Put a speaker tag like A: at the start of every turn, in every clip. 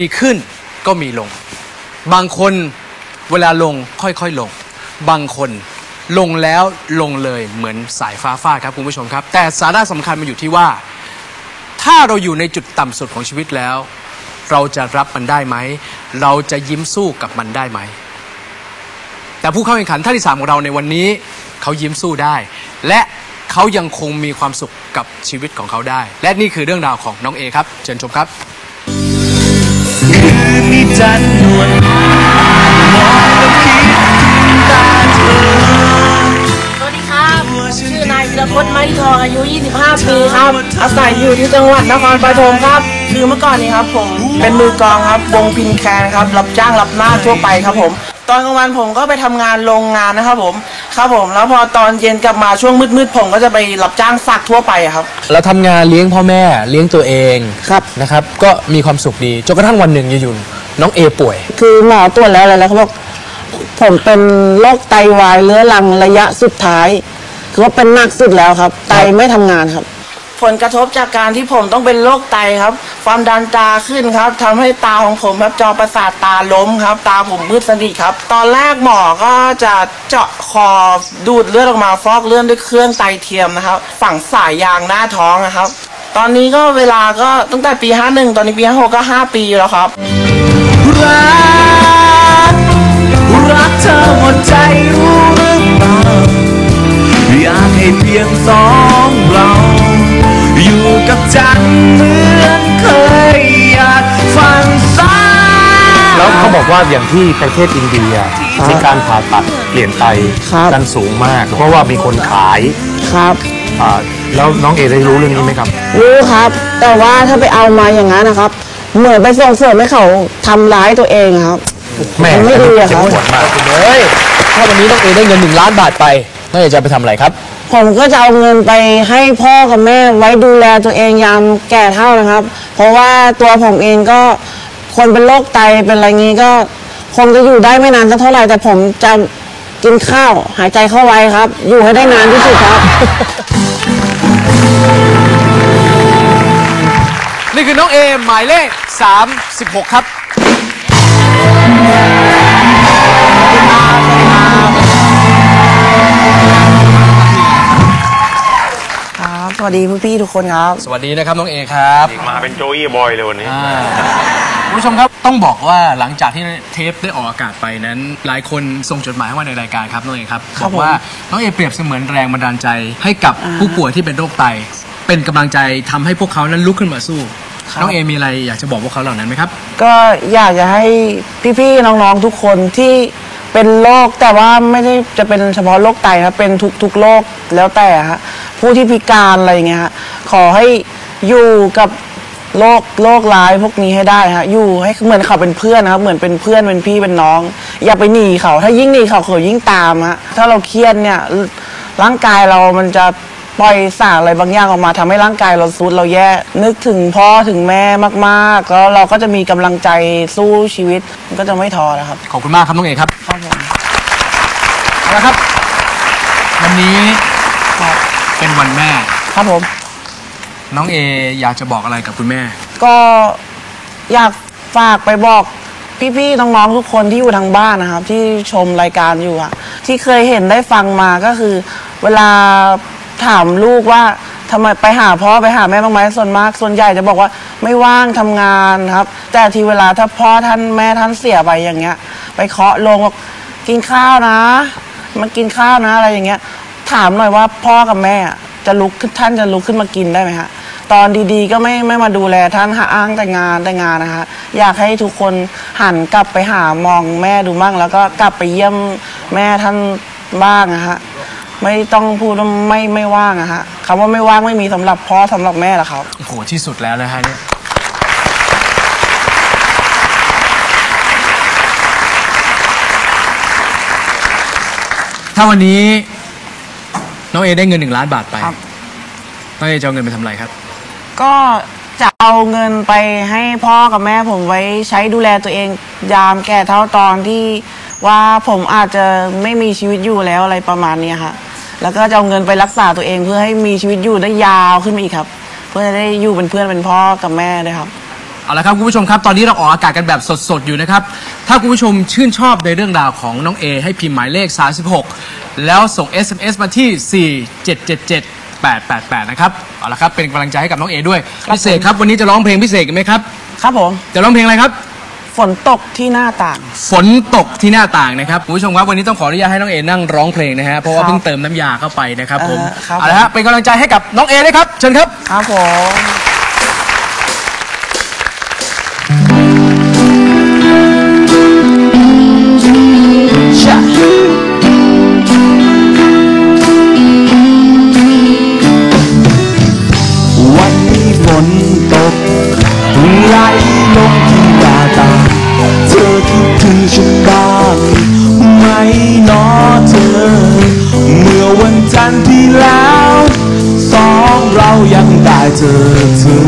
A: มีขึ้นก็มีลง บางคนเวลาลงค่อยๆลง บางคนลงแล้วลงเลยเหมือนสายฟ้าฟาดครับคุณผู้ชมครับ แต่สาระสำคัญมันอยู่ที่ว่า ถ้าเราอยู่ในจุดต่ำสุดของชีวิตแล้ว เราจะรับมันได้ไหม เราจะยิ้มสู้กับมันได้ไหม แต่ผู้เข้าแข่งขันท่านที่สามของเราในวันนี้ เขายิ้มสู้ได้ และเขายังคงมีความสุขกับชีวิตของเขาได้ และนี่คือเรื่องราวของน้องเอครับ เชิญชมครับ
B: จันทร์นวลมองแล้วคิดถึงตาเธอ
C: สวัสดีครับ ชื่อนายธีรพจน์ไม้ทองอายุ 25 ปีครับ อาศัยอยู่ที่จังหวัดนครปฐมครับ คือเมื่อก่อนนี้ครับผมเป็นมือกลองครับ วงพินแคนครับ รับจ้างรับหน้าทั่วไปครับผม ตอนกลางวันผมก็ไปทำงานโรงงานนะครับผม ครับผม แล้วพอตอนเย็นกลับมาช่วงมืดๆผมก็จะไปรับจ้างสักทั่วไปอะครับ
A: เราทำงานเลี้ยงพ่อแม่เลี้ยงตัวเอง
C: ครับ
A: นะครับ ก็มีความสุขดี จนกระทั่งวันหนึ่งอยู่ๆ น้องเอป่วย
C: คือหมอตรวจแล้วอะไรแล้วเขาบอกผมเป็นโรคไตวายเรื้อรังระยะสุดท้าย คือว่าเป็นหนักสุดแล้วครับ ไตไม่ทำงานครับ ผลกระทบจากการที่ผมต้องเป็นโรคไตครับ ความดันตาขึ้นครับทำให้ตาของผมครับจอประสาทตาล้มครับ ตาผมมืดสนิทครับ ตอนแรกหมอก็จะเจาะคอดูดเลือดออกมาฟอกเลือดด้วยเครื่องไตเทียมนะครับ ฝังสายยางหน้าท้องนะครับ ตอนนี้ก็เวลาก็ตั้งแต่ปี 51 ตอนนี้ปี 56 ก็ 5 ปีแล้วครับ
B: รัก รักเธอหมดใจรู้หรือเปล่าอยากให้เพียงสองเรา อยู่กับจันทร์เหมือนเคยอยากฟังสาย
D: แล้วเขาบอกว่าอย่างที่ประเทศอินเดียมีการผ่าตัดเปลี่ยนไต
C: ครับ
D: กันสูงมาก เพราะว่ามีคนขาย
C: ครับ
D: อ่าแล้วน้องเอได้รู้เรื่องนี้ไหมครับ
C: รู้ครับ แต่ว่าถ้าไปเอามาอย่างนั้นนะครับ เหมือนไปส่งเสริมให้เขาทำร้ายตัวเองครับ
D: แม่
C: มันไม่ดีอะ
D: เจ็บ
C: ครับ
D: ปวดมาก
A: เฮ้ยถ้าวันนี้น้องเอได้เงินหนึ่งล้านบาทไปน้องเอจะเอาไปทำอะไรครับ
C: ผมก็จะเอาเงินไปให้พ่อกับแม่ไว้ดูแลตัวเองยามแก่เท่านะครับ เพราะว่าตัวผมเองก็คนเป็นโรคไตเป็นอะไรงี้ก็คงจะอยู่ได้ไม่นานสักเท่าไหร่แต่ผมจะกินข้าวหายใจเข้าไว้ครับ อยู่ให้ได้นานที่สุดครับ
A: นี่คือน้องเอหมายเลข 36 ครับ
C: ครับสวัสดีพี่ๆทุกคนครับ
A: สวัสดีนะครับน้องเอครับ
D: มาเป็นโจอี้บอยเลยวันนี้
A: อ่าคุณผู้ชมครับต้องบอกว่าหลังจากที่เทปได้ออกอากาศไปนั้น หลายคนส่งจดหมายเข้ามาในรายการครับน้องเอครับ
C: ครับ
A: บอกว่าน้องเอเปรียบเสมือนแรงบันดาลใจให้กับผู้ป่วยที่เป็นโรคไต เป็นกำลังใจทำให้พวกเขานั้นลุกขึ้นมาสู้ น้องเอมีอะไรอยากจะบอกพวกเขาเหล่านั้นไหมครับ
C: ก็อยากจะให้พี่ๆน้องๆทุกคนที่เป็นโรคแต่ว่าไม่ได้จะเป็นเฉพาะโรคไตครับเป็นทุกทุกโรคแล้วแต่ฮะผู้ที่พิการอะไรเงี้ยฮะขอให้อยู่กับโรคโรคร้ายพวกนี้ให้ได้ฮะอยู่ให้เหมือนเขาเป็นเพื่อนนะครับเหมือนเป็นเพื่อนเป็นพี่เป็นน้อง อย่าไปหนีเขา ถ้ายิ่งหนีเขาเขายิ่งตามฮะถ้าเราเครียดเนี่ยร่างกายเรามันจะ ปล่อยสารอะไรบางอย่างออกมาทำให้ร่างกายเราซุดเราแย่ นึกถึงพ่อถึงแม่มากๆ แล้วเราก็จะมีกำลังใจสู้ชีวิตมันก็จะไม่ท้อนะครับ
A: ขอบคุณมากครับน้องเอครับ
C: ครับผม
A: เอาละครับ วันนี้เป็นวันแม่
C: ครับผม
A: น้องเออยากจะบอกอะไรกับคุณแม่
C: ก็อยากฝากไปบอกพี่ๆ น้องๆ ทุกคนที่อยู่ทางบ้านนะครับ ที่ชมรายการอยู่อะที่เคยเห็นได้ฟังมาก็คือ เวลา ถามลูกว่าทำไมไปหาพ่อไปหาแม่บ้างไหมส่วนมาก ส่วนใหญ่จะบอกว่าไม่ว่างทำงานครับ แต่ทีเวลาถ้าพ่อท่านแม่ท่านเสียไปอย่างเงี้ย ไปเคาะลงบอกกินข้าวนะมากินข้าวนะอะไรอย่างเงี้ย ถามหน่อยว่าพ่อกับแม่จะลุกขึ้นท่านจะลุกขึ้นมากินได้ไหมฮะตอนดีๆ ก็ไม่ไม่มาดูแลท่านหาอ้างแต่งานแต่งานนะคะอยากให้ทุกคนหันกลับไปหามองแม่ดูมั่งแล้วก็กลับไปเยี่ยมแม่ท่านบ้างนะฮะ ไม่ต้องพูดว่าไม่ไม่ว่างอะฮะคำว่าไม่ว่างไม่มีสำหรับพ่อสำหรับแม่หรอกครับ
A: โอ้โหที่สุดแล้วนะฮะเนี่ยถ้าวันนี้น้องเอได้เงินหนึ่งล้านบาทไป
C: ครับ
A: น้องเอจะเอาเงินไปทำอะไรครับ
C: ก็จะเอาเงินไปให้พ่อกับแม่ผมไว้ใช้ดูแลตัวเอง ยามแก่เท่าตอนที่ว่าผมอาจจะไม่มีชีวิตอยู่แล้วอะไรประมาณเนี้ยค่ะ แล้วก็จะเอาเงินไปรักษาตัวเองเพื่อให้มีชีวิตอยู่ได้ยาวขึ้นมาอีกครับ เพื่อจะได้อยู่เป็นเพื่อนเป็นพ่อกับแม่ด้วยครับ
A: เอาละครับคุณผู้ชมครับ ตอนนี้เราออกอากาศกันแบบสดๆอยู่นะครับ ถ้าคุณผู้ชมชื่นชอบในเรื่องราวของน้องเอให้พิมพ์หมายเลข 36 แล้วส่ง SMS มาที่ 4777888 นะครับ เอาละครับ เป็นกำลังใจให้กับน้องเอด้วย พิเศษครับ วันนี้จะร้องเพลงพิเศษกันไหมครับ
C: ครับผม
A: จะร้องเพลงอะไรครับ
C: ฝนตกที่หน้าต่าง
A: ฝนตกที่หน้าต่างนะครับคุณผู้ชมครับวันนี้ต้องขออนุญาตให้น้องเอนั่งร้องเพลงนะฮะเพราะว่า
C: ครับ
A: เพิ่งเติมน้ำยาเข้าไปนะครับผม
C: เออครับ
A: เอาละฮะเป็นกำลังใจให้กับน้องเอด้วยครับเชิญครับ
C: ครับผม
B: วันนี้ฝนตกไหลลงที่ ฉันบ้างไหมหนอเธอ เมื่อวันจันทร์ที่แล้ว สองเรายังได้เจอเธอ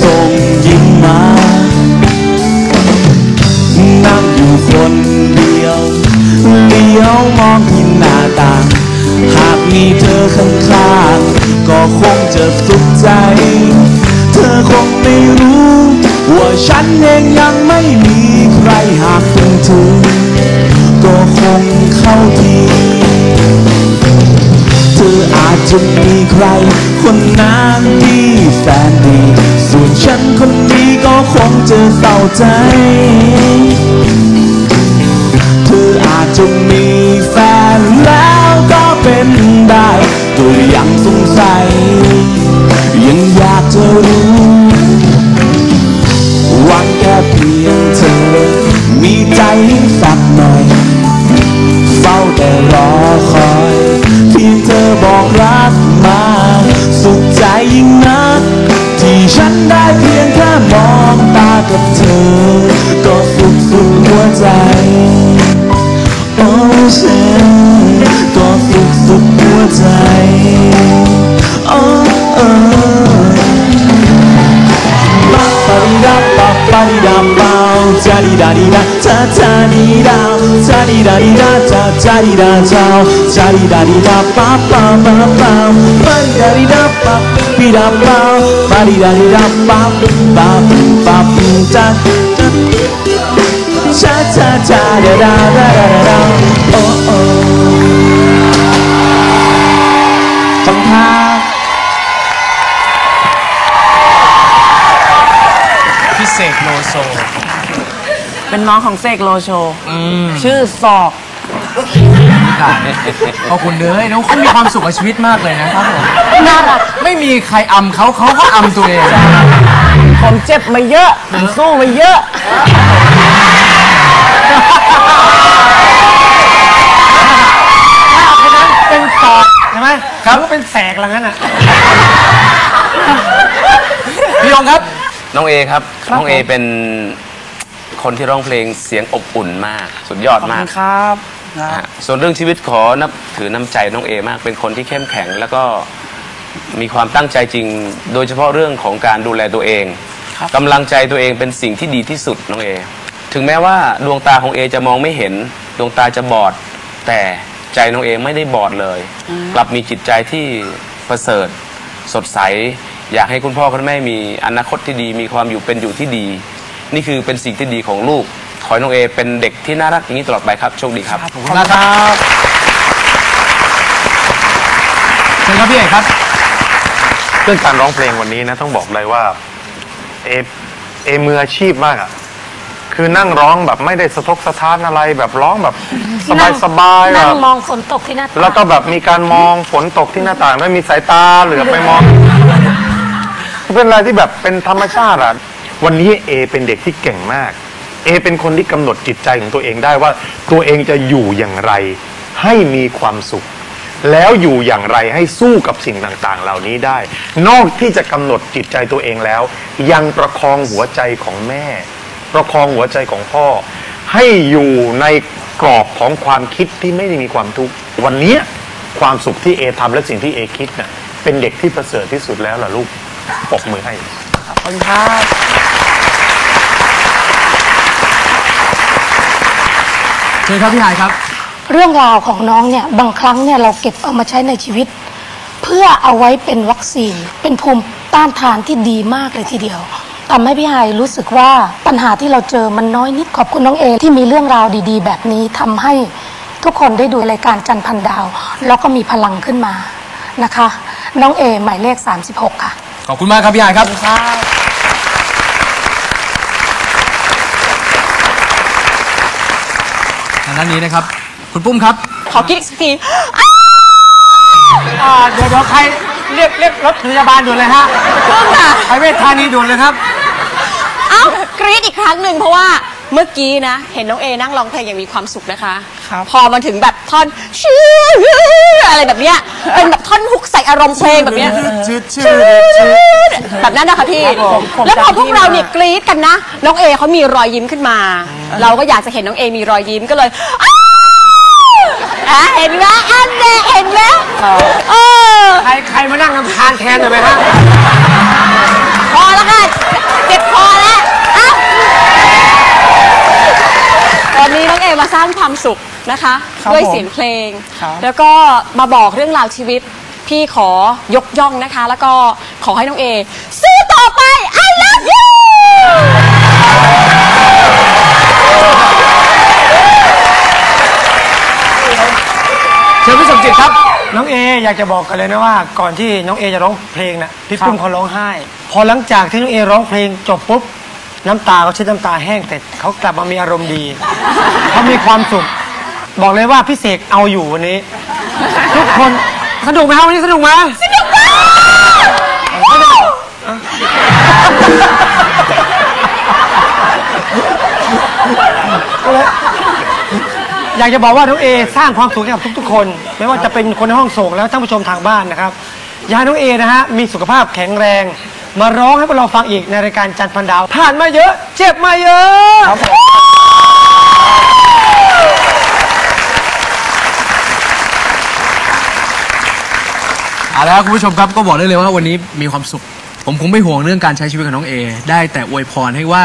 B: ส่งยิ้มมา นั่งอยู่คนเดียว เลี้ยวมองที่หน้าต่าง หากมีเธอข้างๆ ก็คงจะสุขใจ เธอคงไม่รู้ ว่าฉันเองยังไม่มีากเป็นเธอก็คงเข้าทีเธออาจจะมีใคร คนนั้นที่แสนดี ส่วนฉันคนนี้ก็คงจะเศร้าใจ ก็สุขสุดหัวใจโอ้ฉันก็สุขสุดหัวใจโอ้เออปาปาดิดาปาปาดิดา ja di da di da ta ta di da ta di da di da ta ta di da ta ja di da di da ba ba ba ba ba di da di da ba bi da ba ba di da di da ba ba ba ta ta cha cha cha da da da da da da oh oh ขอบคุณครับ
A: พิเศษโลโซ
C: เป็นน้องของเสกโลโชชื่อศอก
A: ค่ะขอบคุณเลยน้องเขามีความสุขกับชีวิตมากเลยนะครับผมน่ารักไม่มีใครอำเขาเขาก็อำตัวเอง
C: ผมเจ็บมาเยอะผมสู้มาเยอะ
D: เป็นตอกใช่ไหมครับก็เป็นแสกอะไรงั้นอะ
A: พี่ยงครับ
E: น้องเอครับ น้องเอเป็น คนที่ร้องเพลงเสียงอบอุ่นมาก สุดยอด
C: ขอบ
E: มา
C: คุ
E: ก
C: ณครับครับ
E: ฮะส่วนเรื่องชีวิตขอนับถือน้ำใจน้องเอมาก เป็นคนที่เข้มแข็ง แล้วก็มีความตั้งใจจริง โดยเฉพาะเรื่องของการดูแลตัวเองกำลังใจตัวเองเป็นสิ่งที่ดีที่สุดน้องเอถึงแม้ว่าดวงตาของเอจะมองไม่เห็น ดวงตาจะบอด แต่ใจน้องเอไม่ได้บอดเลย กลับมีจิตใจที่ประเสริฐ สดใส อยากให้คุณพ่อคุณแม่มีอนาคตที่ดี มีความอยู่เป็นอยู่ที่ดี นี่คือเป็นสิ่งที่ดีของลูก ขอให้น้องเอเป็นเด็กที่น่ารักอย่างนี้ตลอดไปครับ โชคดีครับ
A: ขอบคุณมากครับเชิญครับพี่เอกครับ
D: เรื่องการร้องเพลงวันนี้นะต้องบอกเลยว่าเอเอมืออาชีพมากอะคือนั่งร้องแบบไม่ได้สะทกสะท้านอะไรแบบร้องแบบสบายสบายๆแบ
F: นั่ง
D: บ
F: มองฝนตกที่หน้าต่าง
D: แล้วก็แบบมีการมองฝนตกที่หน้าต่างไม่มีสายตาเหลือบไปมอง เป็นอะไรที่แบบเป็นธรรมชาติอะ วันนี้เอเป็นเด็กที่เก่งมาก เอเป็นคนที่กำหนดจิตใจของตัวเองได้ว่า ตัวเองจะอยู่อย่างไร ให้มีความสุข แล้วอยู่อย่างไรให้สู้กับสิ่งต่างๆ เหล่านี้ได้ นอกที่จะกำหนดจิตใจตัวเองแล้ว ยังประคองหัวใจของแม่ ประคองหัวใจของพ่อ ให้อยู่ในกรอบของความคิดที่ไม่ได้มีความทุกข์วันนี้ความสุขที่เอทำและสิ่งที่เอคิดน่ะเป็นเด็กที่ประเสริฐที่สุดแล้วล่ะลูกปรบมือให้
C: ขอบคุณครับ
A: ชิญครับพี่หายครับ
F: เรื่องราวของน้องเนี่ยบางครั้งเนี่ยเราเก็บเอามาใช้ในชีวิต เพื่อเอาไว้เป็นวัคซีน เป็นภูมิต้านทานที่ดีมากเลยทีเดียวทำให้พี่ไฮายรู้สึกว่าปัญหาที่เราเจอมันน้อยนิดขอบคุณน้องเอที่มีเรื่องราวดี ๆ แบบนี้ทำให้ทุกคนได้ดูรายการจันทร์พันดาว แล้วก็มีพลังขึ้นมานะคะ น้องเอหมายเลข 36 ค่ะ
A: ขอบคุณมากครับพี่ไฮายครับทางด้านนี้นะครับ คุณปุ้มครับ
G: ขอคิดอีกสักที
H: อ่าเดี๋ยวเดี๋ยวใครเรียกเรียกรถพยาบาลด่วนเลยฮะ
G: ปุ้มค่ะ
H: ไปเวชธานีด่วนเลยครับ
G: เอ้ากรี๊ดอีกครั้งหนึ่งเพราะว่า เมื่อกี้นะ เห็นน้องเอนั่งร้องเพลงอย่างมีความสุขนะคะ
C: ครับ
G: พอมาถึงแบบท่อนชื่ออะไรแบบเนี้ยเป็นแบบท่อนฮุกใส่อารมณ์เพลงแบบเนี้ย
A: ชื่อชื่อ
G: แบบนั้นนะคะพี่
C: ผมผม
G: แล้วพอ
C: จำที่
G: พวกเราเนี่ย
C: มา
G: กรี๊ดกันนะ น้องเอเขามีรอยยิ้มขึ้นมา เราก็อยากจะเห็นน้องเอมีรอยยิ้มก็เลยอ้าวอะเห็นไหมอันเดเห็นไหมเออ
H: ใครใครมานั่งรำคาญแทนหน่อยไหมฮะ
G: พอแล้วค่ะเจ็บคอแล้วเอ้าตอนนี้น้องเอ มาสร้างความสุขนะคะ
C: ครับ
G: ด้วย
C: ผม
G: เสียงเพลง
C: ครับ
G: แล้วก็มาบอกเรื่องราวชีวิต พี่ขอยกย่องนะคะ แล้วก็ขอให้น้องเอสู้ต่อไป I love you
A: เชิญพี่สมจิตครับ
H: น้องเออยากจะบอกกันเลยนะว่า ก่อนที่น้องเอจะร้องเพลงน่ะพี่ปุ้มเขาร้องไห้ พอหลังจากที่น้องเอร้องเพลงจบปุ๊บ น้ำตาเขาเช็ดน้ำตาแห้งแต่เขากลับมามีอารมณ์ดี เขามีความสุข บอกเลยว่าพี่เสกเอาอยู่วันนี้ ทุกคนสนุกไหมครับวันนี้สนุกไหมสนุกมากอยากจะบอกว่าน้องเอสร้างความสุขให้กับทุกๆคน ไม่ว่าจะเป็นคนในห้องส่งแล้วท่านผู้ชมทางบ้านนะครับ อยากให้น้องเอนะฮะมีสุขภาพแข็งแรง มาร้องให้พวกเราฟังอีกในรายการจันทร์พันดาว ผ่านมาเยอะ เจ็บมาเยอะ
A: เอาละครับคุณผู้ชมครับก็บอกได้เลยว่าวันนี้มีความสุข ผมคงไม่ห่วงเรื่องการใช้ชีวิตของน้องเอ ได้แต่อวยพรให้ว่า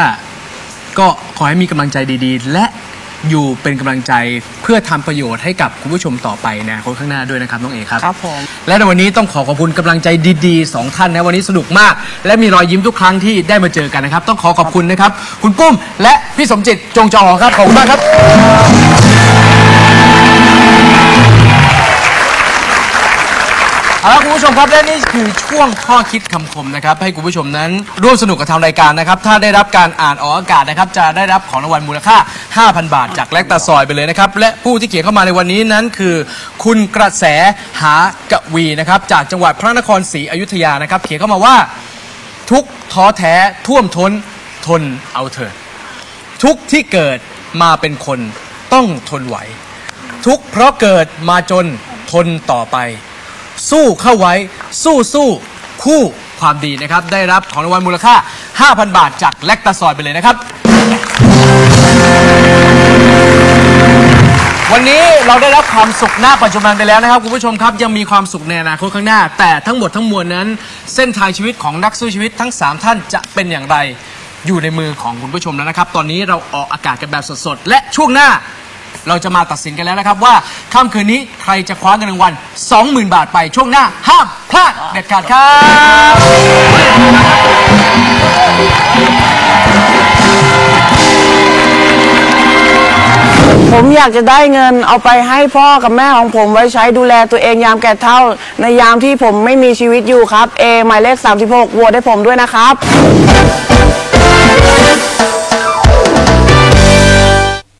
A: ก็ขอให้มีกำลังใจดีๆ และ อยู่เป็นกำลังใจเพื่อทำประโยชน์ให้กับคุณผู้ชมต่อไปในอนาคนข้างหน้าด้วยนะครับน้องเอครับ
C: ครับผม
A: และในวันนี้ต้องขอขอบคุณกำลังใจดีๆสองท่านนะวันนี้สนุกมาก และมีรอยยิ้มทุกครั้งที่ได้มาเจอกันนะครับ ต้องขอขอบคุณนะครับ คุณปุ้ม และพี่สมจิตจงจอหอครับขอบคุณมากครับ เอาละคุณผู้ชมครับและนี่คือช่วงข้อคิดคำคมนะครับ ให้คุณผู้ชมนั้นร่วมสนุกกับทางรายการนะครับ ถ้าได้รับการอ่านออกอากาศนะครับ จะได้รับของรางวัลมูลค่า 5,000 บาท จากแลกตาซอยไปเลยนะครับ และผู้ที่เขียนเข้ามาในวันนี้นั้นคือ คุณกระแสหากวีนะครับ จากจังหวัดพระนครศรีอยุธยานะครับ เขียนเข้ามาว่า ทุกท้อแท้ท่วมท้นทนเอาเถิดทุกที่เกิดมาเป็นคนต้องทนไหว ทุกเพราะเกิดมาจนทนต่อไป สู้เข้าไว้ สู้สู้คู่ความดีนะครับ ได้รับของรางวัลมูลค่า 5,000 บาทจากแลกตาซอยไปเลยนะครับ วันนี้เราได้รับความสุขหน้าปัจจุบันไปแล้วนะครับคุณผู้ชมครับยังมีความสุขในอนาคตข้างหน้า แต่ทั้งหมดทั้งมวลนั้น เส้นทางชีวิตของนักสู้ชีวิตทั้ง 3 ท่านจะเป็นอย่างไร อยู่ในมือของคุณผู้ชมแล้วนะครับ ตอนนี้เราออกอากาศกันแบบสดๆและช่วงหน้า เราจะมาตัดสินกันแล้วนะครับว่าค่ำคืนนี้ใครจะคว้าเงินรางวัล 20,000 บาทไปช่วงหน้า ห้ามพลาดเด็ดขาดครับ
C: ผมอยากจะได้เงินเอาไปให้พ่อกับแม่ของผมไว้ใช้ดูแลตัวเองยามแก่เฒ่า ในยามที่ผมไม่มีชีวิตอยู่ครับ เอหมายเลข 36โหวตให้ผมด้วยนะครับ